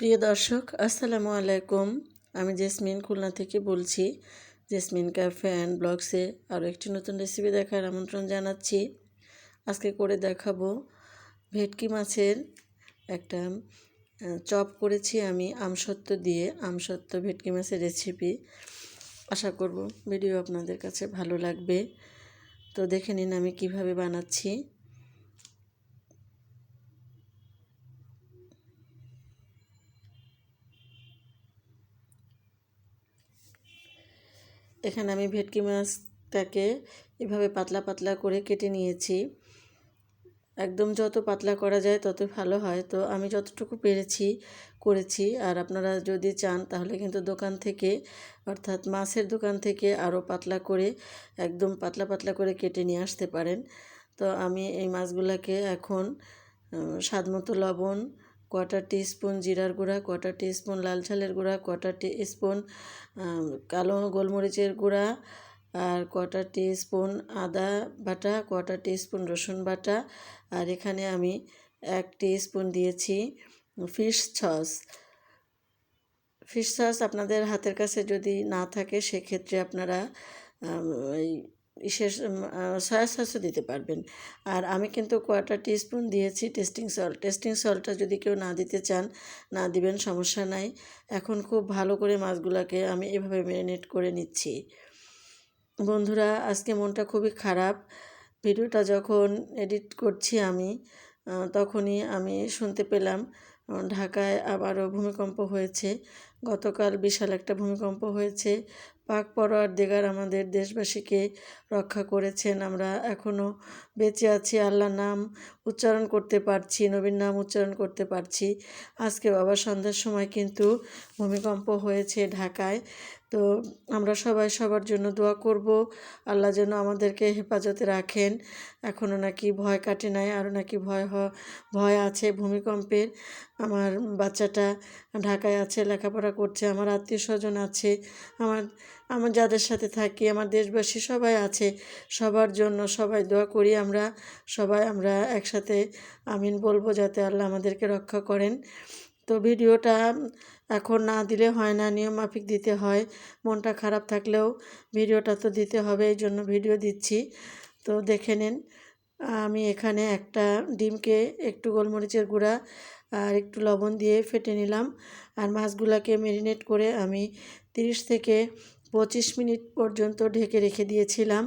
প্রিয় দর্শক, আসসালামু আলাইকুম। আমি জেসমিন খুলনা থেকে বলছি, জেসমিন ক্যাফে অ্যান্ড ব্লগসে আরও একটি নতুন রেসিপি দেখার আমন্ত্রণ জানাচ্ছি। আজকে করে দেখাবো ভেটকি মাছের একটা চপ করেছি আমি আমসত্ত্ব দিয়ে, আমসত্ত্ব ভেটকি মাছের রেসিপি আশা করব ভিডিও আপনাদের কাছে ভালো লাগবে। তো দেখে নিন আমি কীভাবে বানাচ্ছি। এখানে আমি ভেটকি মাছটাকে এভাবে পাতলা পাতলা করে কেটে নিয়েছি। একদম যত পাতলা করা যায় তত ভালো হয়। তো আমি যতটুকু পেরেছি, করেছি। আর আপনারা যদি চান তাহলে কিন্তু দোকান থেকে, অর্থাৎ মাছের দোকান থেকে আরও পাতলা করে, একদম পাতলা পাতলা করে কেটে নিয়ে আসতে পারেন। তো আমি এই মাছগুলোকে এখন স্বাদ মতো লবণ কোয়াটার স্পুন জিরার গুঁড়া কোয়াটার স্পুন লাল ছালের গুঁড়া কোয়াটার স্পুন কালো গোলমরিচের গুঁড়া আর কোয়াটার স্পুন আদা বাটা কোয়াটার স্পুন রসুন বাটা। আর এখানে আমি এক স্পুন দিয়েছি ফিশ সস ফিশ সস আপনাদের হাতের কাছে যদি না থাকে, সেক্ষেত্রে আপনারা ইসের সয়া সসও দিতে পারবেন। আর আমি কিন্তু কোয়ার্টার টিস্পুন দিয়েছি টেস্টিং সল্ট টেস্টিং সল্টটা যদি কেউ না দিতে চান, না দিবেন, সমস্যা নাই। এখন খুব ভালো করে মাছগুলোকে আমি এভাবে ম্যারিনেট করে নিচ্ছি। বন্ধুরা, আজকে মনটা খুবই খারাপ। ভিডিওটা যখন এডিট করছি আমি তখনই আমি শুনতে পেলাম ঢাকায় আবারও ভূমিকম্প হয়েছে। গতকাল বিশাল একটা ভূমিকম্প হয়েছে। পাক পরোয়ার দেগার আমাদের দেশবাসীকে রক্ষা করেছেন। আমরা এখনও বেঁচে আছি, আল্লাহর নাম উচ্চারণ করতে পারছি, নবীর নাম উচ্চারণ করতে পারছি। আজকে বাবা সন্ধ্যার সময় কিন্তু ভূমিকম্প হয়েছে ঢাকায়। তো আমরা সবাই সবার জন্য দোয়া করব। আল্লাহ যেন আমাদেরকে হেফাজতে রাখেন। এখনও নাকি ভয় কাটে নাই আরও নাকি ভয় ভয় আছে ভূমিকম্পের। আমার বাচ্চাটা ঢাকায় আছে, লেখাপড়া করছে, আমার আত্মীয় স্বজন আছে, আমার আমার যাদের সাথে থাকি, আমার দেশবাসী সবাই আছে, সবার জন্য সবাই দোয়া করি আমরা, সবাই আমরা একসাথে আমিন বলব যাতে আল্লাহ আমাদেরকে রক্ষা করেন। তো ভিডিওটা এখন না দিলে হয় না, নিয়ম মাফিক দিতে হয়, মনটা খারাপ থাকলেও ভিডিওটা তো দিতে হবে, এই জন্য ভিডিও দিচ্ছি। তো দেখে নিন, আমি এখানে একটা ডিমকে একটু গোলমরিচের গুঁড়া আর একটু লবণ দিয়ে ফেটে নিলাম। আর মাছগুলাকে ম্যারিনেট করে আমি তিরিশ থেকে পঁচিশ মিনিট পর্যন্ত ঢেকে রেখে দিয়েছিলাম।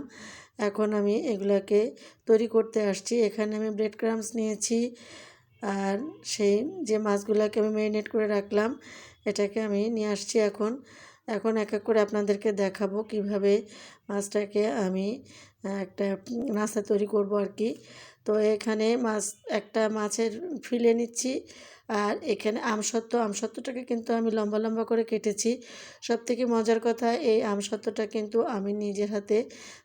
এখন আমি এগুলাকে তৈরি করতে আসছি। এখানে আমি ব্রেড ক্রামস নিয়েছি। আর সেই যে মাছগুলোকে আমি ম্যারিনেট করে রাখলাম, এটাকে আমি নিয়ে আসছি এখন। এখন এক এক করে আপনাদেরকে দেখাবো কীভাবে মাছটাকে আমি একটা নাস্তা তৈরি করব আর কি। তো এখানে মাছ, একটা মাছের ফিলে নিচ্ছি আর এখানে আমসত্ত্ব আমসত্ত্বটাকে কিন্তু আমি লম্বা লম্বা করে কেটেছি। সব থেকে মজার কথা, এই আমসত্ত্বটা কিন্তু আমি নিজের হাতে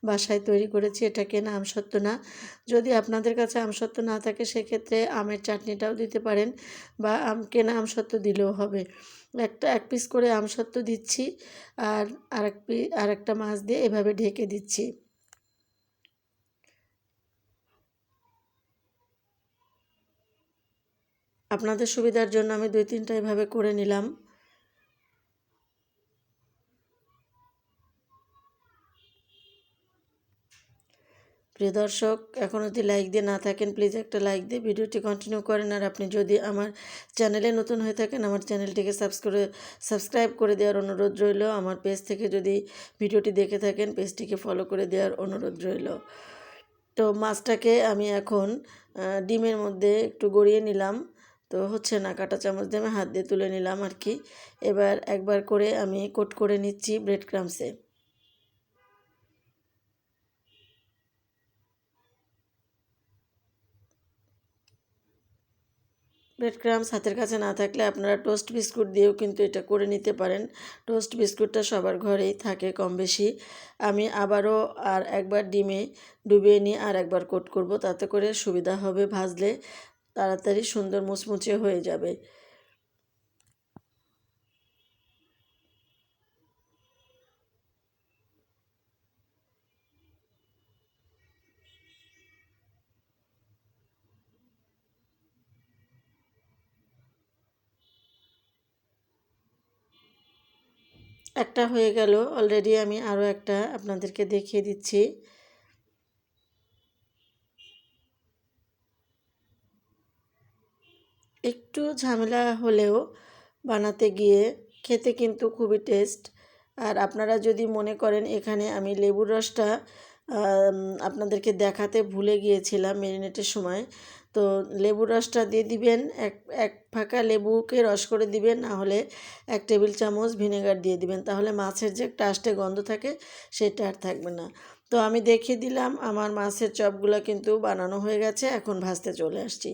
বাসায় তৈরি করেছি। এটা কেনা আমসত্ত্ব না। যদি আপনাদের কাছে আমসত্ত্ব না থাকে, সেক্ষেত্রে আমের চাটনিটাও দিতে পারেন বা আম কেনা আমসত্ত্ব দিলেও হবে। একটা, এক পিস করে আমসত্ত্ব দিচ্ছি আর আর আরেক পি, আরেকটা মাছ দিয়ে এভাবে ঢেকে দিচ্ছি। আপনাদের সুবিধার জন্য আমি দুই তিনটা এভাবে করে নিলাম। প্রিয় দর্শক, এখন যদি লাইক দিয়ে না থাকেন প্লিজ একটা লাইক দিয়ে ভিডিওটি কন্টিনিউ করেন। আর আপনি যদি আমার চ্যানেলে নতুন হয়ে থাকেন, আমার চ্যানেলটিকে সাবস্ক্রাইব সাবস্ক্রাইব করে দেওয়ার অনুরোধ রইল। আমার পেজ থেকে যদি ভিডিওটি দেখে থাকেন পেজটিকে ফলো করে দেওয়ার অনুরোধ রইল। তো মাছটাকে আমি এখন ডিমের মধ্যে একটু গড়িয়ে নিলাম। তো হচ্ছে না, কাটা চামচ দিয়ে আমি হাত দিয়ে তুলে নিলাম আর কি। এবার একবার করে আমি কোট করে নিচ্ছি ব্রেড ক্রামসে ব্রেড ক্রামস হাতের কাছে না থাকলে আপনারা টোস্ট বিস্কুট দিয়েও কিন্তু এটা করে নিতে পারেন। টোস্ট বিস্কুটটা সবার ঘরেই থাকে কম বেশি আমি আবারও আর একবার ডিমে ডুবিয়ে নিয়ে আর একবার কোট করব, তাতে করে সুবিধা হবে ভাজলে। তাড়াতাড়ি সুন্দর মুচমুচে হয়ে যাবে। একটা হয়ে গেল। অলরেডি আমি আরও একটা আপনাদেরকে দেখিয়ে দিচ্ছি। একটু ঝামেলা হলেও বানাতে গিয়ে খেতে কিন্তু খুবই টেস্ট আর আপনারা যদি মনে করেন এখানে আমি লেবুর রসটা আপনাদেরকে দেখাতে ভুলে গিয়েছিলাম মেরিনেটের সময়, তো লেবুর রসটা দিয়ে দিবেন, এক এক ফাঁকা লেবুকে রস করে দিবেন, না হলে এক টেবিল চামচ ভিনেগার দিয়ে দিবেন। তাহলে মাছের যে টাস্টে গন্ধ থাকে, সেটা আর থাকবে না। তো আমি দেখিয়ে দিলাম, আমার মাছের চপগুলো কিন্তু বানানো হয়ে গেছে, এখন ভাজতে চলে আসছি।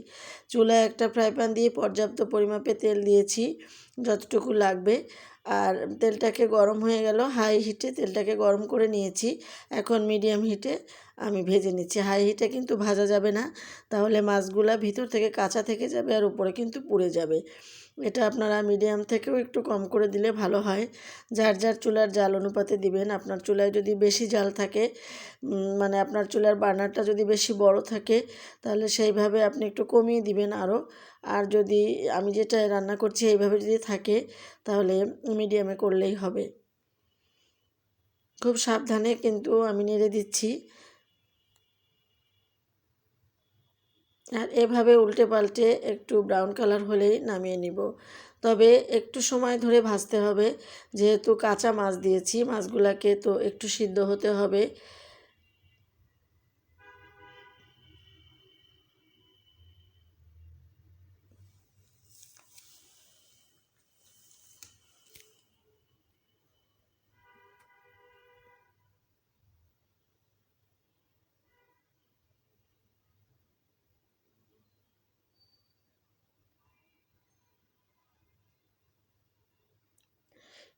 চুলায় একটা ফ্রাই প্যান দিয়ে পর্যাপ্ত পরিমাপে তেল দিয়েছি, যতটুকু লাগবে। আর তেলটাকে গরম হয়ে গেল, হাই হিটে তেলটাকে গরম করে নিয়েছি। এখন মিডিয়াম হিটে আমি ভেজে নিচ্ছি। হাই হিটে কিন্তু ভাজা যাবে না, তাহলে মাছগুলা ভিতর থেকে কাঁচা থেকে যাবে আর উপরে কিন্তু পুড়ে যাবে। এটা আপনারা মিডিয়াম থেকেও একটু কম করে দিলে ভালো হয়। যার যার চুলার জাল অনুপাতে দিবেন। আপনার চুলায় যদি বেশি জাল থাকে মানে আপনার চুলার বার্নারটা যদি বেশি বড় থাকে, তাহলে সেইভাবে আপনি একটু কমিয়ে দিবেন আরও আর যদি আমি যেটা রান্না করছি এইভাবে যদি থাকে, তাহলে মিডিয়ামে করলেই হবে। খুব সাবধানে কিন্তু আমি নেড়ে দিচ্ছি। আর এভাবে উল্টে পাল্টে একটু ব্রাউন কালার হলেই নামিয়ে নিব। তবে একটু সময় ধরে ভাজতে হবে। যেহেতু কাঁচা মাছ দিয়েছি, মাছগুলাকে তো একটু সিদ্ধ হতে হবে।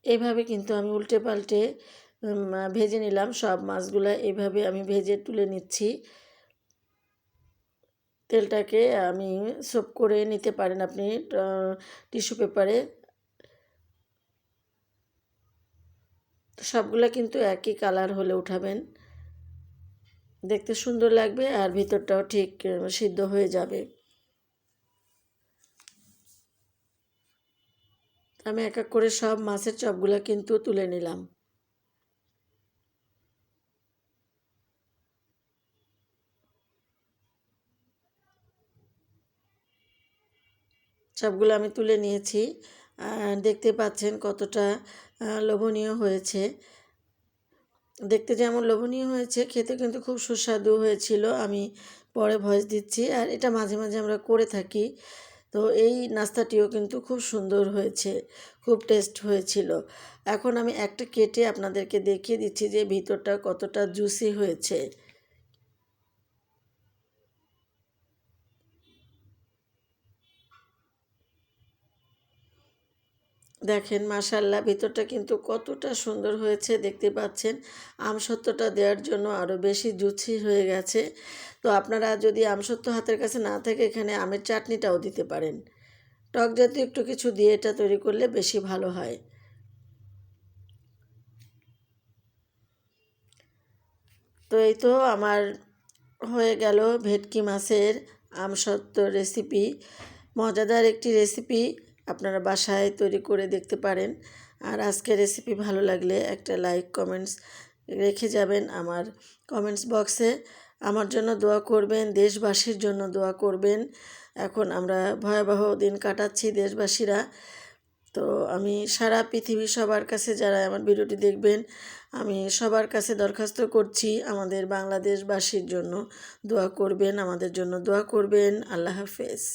এইভাবে কিন্তু আমি উল্টে পাল্টে ভেজে নিলাম সব মাছগুলো। এইভাবে আমি ভেজে তুলে নিচ্ছি। তেলটাকে আমি সোপ করে নিতে পারেন আপনি টিস্যু পেপারে। সবগুলো কিন্তু একই কালার হলে উঠাবেন। দেখতে সুন্দর লাগবে আর ভিতরটাও ঠিক সিদ্ধ হয়ে যাবে। আমি এক এক করে সব মাছের চপগুলো কিন্তু তুলে নিলাম। চপগুলো আমি তুলে নিয়েছি। দেখতে পাচ্ছেন কতটা লোভনীয় হয়েছে। দেখতে যেমন লোভনীয় হয়েছে, খেতে কিন্তু খুব সুস্বাদু হয়েছিল। আমি পরে ভয়েস দিচ্ছি। আর এটা মাঝে মাঝে আমরা করে থাকি। তো এই নাস্তাটিও কিন্তু খুব সুন্দর হয়েছে, খুব টেস্ট হয়েছিল। এখন আমি একটা কেটে আপনাদেরকে দেখিয়ে দিচ্ছি যে ভিতরটা কতটা জুসি হয়েছে। দেখেন মাসাল্লাহ ভিতরটা কিন্তু কতটা সুন্দর হয়েছে, দেখতে পাচ্ছেন। আমসত্ত্বটা দেওয়ার জন্য আরও বেশি জুছি হয়ে গেছে। তো আপনারা যদি আমসত্ত্ব হাতের কাছে না থাকে, এখানে আমের চাটনিটাও দিতে পারেন। টক জাতীয় একটু কিছু দিয়ে এটা তৈরি করলে বেশি ভালো হয়। তো এই তো আমার হয়ে গেল ভেটকি মাছের আমসত্ত্ব রেসিপি। মজাদার একটি রেসিপি। আপনারা বাসায় তৈরি করে দেখতে পারেন। আর আজকের রেসিপি ভালো লাগলে একটা লাইক কমেন্টস রেখে যাবেন আমার কমেন্টস বক্সে আমার জন্য দোয়া করবেন, দেশবাসীর জন্য দোয়া করবেন। এখন আমরা ভয়াবহ দিন কাটাচ্ছি দেশবাসীরা। তো আমি সারা পৃথিবী সবার কাছে যারা আমার ভিডিওটি দেখবেন, আমি সবার কাছে দরখাস্ত করছি আমাদের বাংলাদেশবাসীর জন্য দোয়া করবেন, আমাদের জন্য দোয়া করবেন। আল্লাহ হাফেজ।